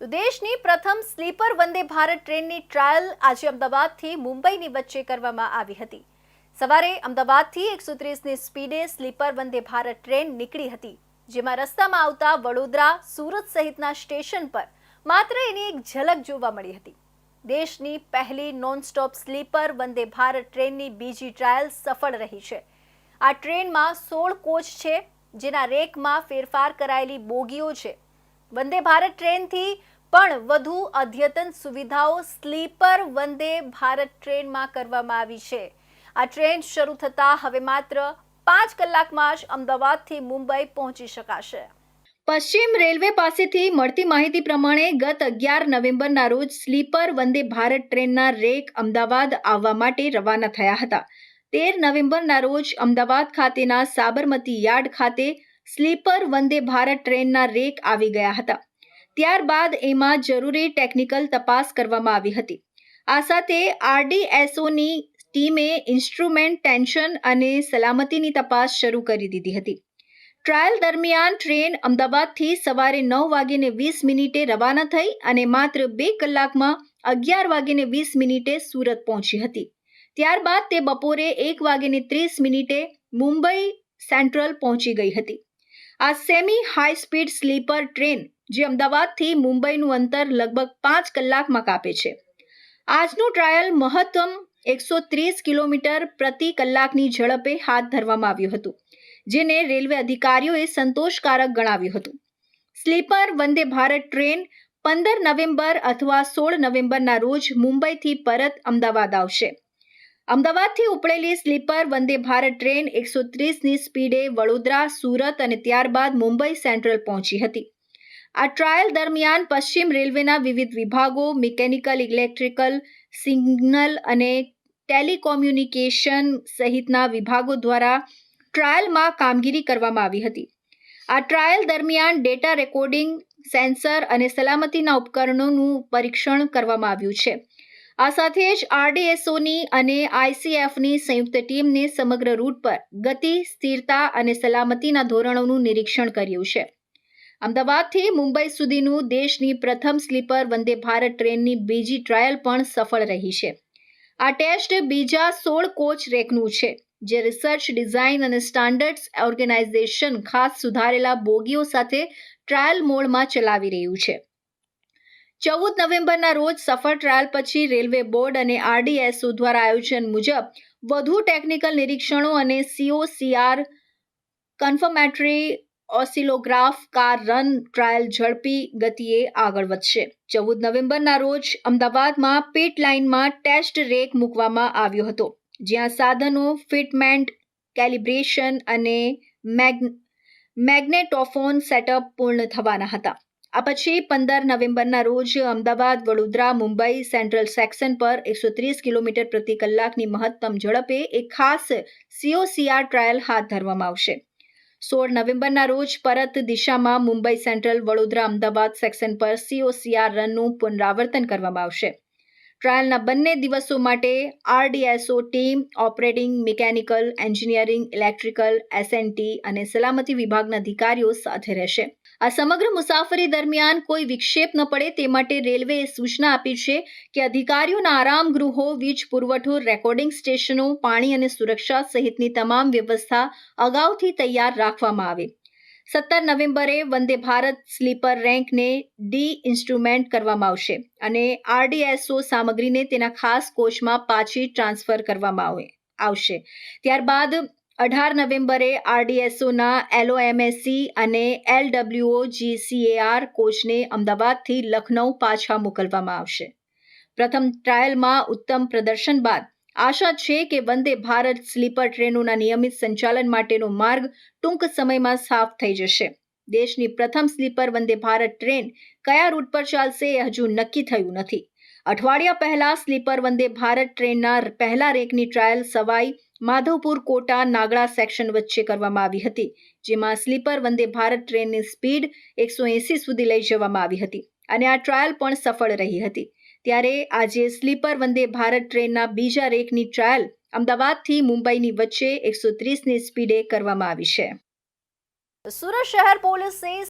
દેશની પ્રથમ સ્લીપર વંદે ભારત ટ્રેનની ટ્રાયલ આજે અમદાવાદથી મુંબઈની વચ્ચે કરવામાં આવી હતી. સવારે અમદાવાદથી એકસો ત્રીસની સ્પીડે સ્લીપર વંદે ભારત ટ્રેન નીકળી હતી, જેમાં રસ્તામાં આવતા વડોદરા, સુરત સહિતના સ્ટેશન પર માત્ર એની એક ઝલક જોવા મળી હતી. દેશની પહેલી નોનસ્ટોપ સ્લીપર વંદે ભારત ટ્રેનની બીજી ટ્રાયલ સફળ રહી છે. આ ટ્રેનમાં સોળ કોચ છે, જેના રેકમાં ફેરફાર કરાયેલી બોગીઓ છે. વંદે ભારત ટ્રેનથી પણ વધુ અદ્યતન સુવિધાઓ સ્લીપર વંદે ભારત ટ્રેનમાં કરવામાં આવી છે. આ ટ્રેન શરૂ થતાં હવે માત્ર પાંચ કલાકમાં જ અમદાવાદથી મુંબઈ પહોંચી શકાશે. પશ્ચિમ રેલવે પાસેથી મળતી માહિતી પ્રમાણે ગત અગિયાર નવેમ્બરના રોજ સ્લીપર વંદે ભારત ટ્રેનના રેક અમદાવાદ આવવા માટે રવાના થયા હતા. તેર નવેમ્બરના રોજ અમદાવાદ ખાતેના સાબરમતી યાર્ડ ખાતે સ્લીપર વંદે ભારત ટ્રેનના રેક આવી ગયા હતા. ત્યારબાદ એમાં જરૂરી ટેકનિકલ તપાસ કરવામાં આવી હતી. આ સાથે આરડીએસઓની ટીમે ઇન્સ્ટ્રુમેન્ટ ટેન્શન અને સલામતીની તપાસ શરૂ કરી દીધી હતી. ટ્રાયલ દરમિયાન ટ્રેન અમદાવાદથી સવારે નવ વાગીને વીસ મિનિટે રવાના થઈ અને માત્ર બે કલાકમાં અગિયાર વાગીને વીસ મિનિટે સુરત પહોંચી હતી. ત્યારબાદ તે બપોરે એક વાગીને ત્રીસ મિનિટે મુંબઈ સેન્ટ્રલ પહોંચી ગઈ હતી. આ semi high speed sleeper train જે અમદાવાદથી મુંબઈનું અંતર લગભગ પાંચ કલાકમાં કાપે છે. આજનું ટ્રાયલ મહત્તમ એકસો ત્રીસ કિલોમીટર પ્રતિ કલાકની ઝડપે હાથ ધરવામાં આવ્યું હતું, જેને રેલવે અધિકારીઓએ સંતોષકારક ગણાવ્યું હતું. સ્લીપર વંદે ભારત ટ્રેન પંદર નવેમ્બર અથવા સોળ નવેમ્બરના રોજ મુંબઈથી પરત અમદાવાદ આવશે. અમદાવાદથી ઉપડેલી સ્લીપર વંદે ભારત ટ્રેન એકસો ત્રીસની સ્પીડે વડોદરા, સુરત અને ત્યારબાદ મુંબઈ સેન્ટ્રલ પહોંચી હતી. આ ટ્રાયલ દરમિયાન પશ્ચિમ રેલવેના વિવિધ વિભાગો, મિકેનિકલ, ઇલેક્ટ્રિકલ, સિગ્નલ અને ટેલિકોમ્યુનિકેશન સહિતના વિભાગો દ્વારા ટ્રાયલમાં કામગીરી કરવામાં આવી હતી. આ ટ્રાયલ દરમિયાન ડેટા રેકોર્ડિંગ, સેન્સર અને સલામતીના ઉપકરણોનું પરીક્ષણ કરવામાં આવ્યું છે. આ સાથે જ આરડીએસઓની અને આઈસીએફની સંયુક્ત ટીમને સમગ્ર રૂટ પર ગતિ, સ્થિરતા અને સલામતીના ધોરણોનું નિરીક્ષણ કર્યું છે. અમદાવાદથી મુંબઈ સુધીનું દેશની પ્રથમ સ્લીપર વંદે ભારત ટ્રેનની બીજી ટ્રાયલ પણ સફળ રહી છે. આ ટેસ્ટ બીજા સોળ કોચ રેકનું છે, જે રિસર્ચ ડિઝાઇન અને સ્ટાન્ડર્ડ્સ ઓર્ગેનાઇઝેશન ખાસ સુધારેલા બોગીઓ સાથે ટ્રાયલ મોડમાં ચલાવી રહ્યું છે. ચૌદ નવેમ્બરના રોજ સફળ ટ્રાયલ પછી રેલવે બોર્ડ અને આરડીએસઓ દ્વારા આયોજન મુજબ વધુ ટેકનિકલ નિરીક્ષણો અને COCR confirmatory oscillograph car run trial ઝડપી ગતિએ આગળ વધશે. ચૌદ નવેમ્બરના રોજ અમદાવાદમાં પીટ લાઇનમાં ટેસ્ટ રેક મૂકવામાં આવ્યો હતો, જ્યાં સાધનો ફિટમેન્ટ કેલિબ્રેશન અને મેગ મેગ્નેટોફોન સેટઅપ પૂર્ણ થવાના હતા. આ પછી પંદર નવેમ્બરના રોજ અમદાવાદ, વડોદરા, મુંબઈ સેન્ટ્રલ સેક્શન પર એકસો ત્રીસ કિલોમીટર પ્રતિ કલાકની મહત્તમ ઝડપે એક ખાસ સીઓસીઆર ટ્રાયલ હાથ ધરવામાં આવશે. સોળ નવેમ્બરના રોજ પરત દિશામાં મુંબઈ સેન્ટ્રલ વડોદરા અમદાવાદ સેક્શન પર સીઓસીઆર રનનું પુનરાવર્તન કરવામાં આવશે. ટ્રાયલના બંને દિવસો માટે RDSO team, operating, mechanical, engineering, electrical SNT અને સલામતી વિભાગના અધિકારીઓ સાથે રહેશે. આ સમગ્ર મુસાફરી દરમિયાન કોઈ વિક્ષેપ ન પડે તે માટે રેલવેએ સૂચના આપી છે કે અધિકારીઓના આરામ ગૃહો વીજ પુરવઠો, રેકોર્ડિંગ સ્ટેશનો, પાણી અને સુરક્ષા સહિતની તમામ વ્યવસ્થા અગાઉથી તૈયાર રાખવામાં આવે. સત્તર નવેમ્બરે વંદે ભારત સ્લીપર રેન્કને ડી ઇન્સ્ટ્રુમેન્ટ કરવામાં આવશે અને આરડીએસઓ સામગ્રીને તેના ખાસ કોચમાં પાછી ટ્રાન્સફર કરવામાં આવે, આવશે. ત્યારબાદ અઢાર નવેમ્બરે આરડીએસઓના એલઓએમએસસી અને એલડબ્લ્યુઓ જીસીએઆર કોચને અમદાવાદથી લખનૌ પાછા મોકલવામાં આવશે. પ્રથમ ટ્રાયલમાં ઉત્તમ પ્રદર્શન બાદ આશા છે કે વંદે ભારત સ્લીપર ટ્રેનોના નિયમિત સંચાલન માટેનો માર્ગ ટૂંક સમયમાં સાફ થઈ જશે. દેશની પ્રથમ સ્લીપર વંદે ભારત ટ્રેન કયા રૂટ પર ચાલશે એ હજુ નક્કી થયું નથી. અઠવાડિયા પહેલા સ્લીપર વંદે ભારત ટ્રેનના પહેલા રેકની ટ્રાયલ સવાઈ માધવપુર, કોટા નાગડા સેક્શન વચ્ચે કરવામાં આવી હતી, જેમાં સ્લીપર વંદે ભારત ટ્રેનની સ્પીડ એકસો એંસી સુધી લઈ જવામાં આવી હતી અને આ ટ્રાયલ પણ સફળ રહી હતી. ત્યારે આજે સ્લીપર વંદે ભારત ટ્રેનના બીજા રેકની ટ્રાયલ અમદાવાદથી મુંબઈની વચ્ચે એકસો ત્રીસની સ્પીડે કરવામાં આવી છે. સુરત શહેર પોલીસે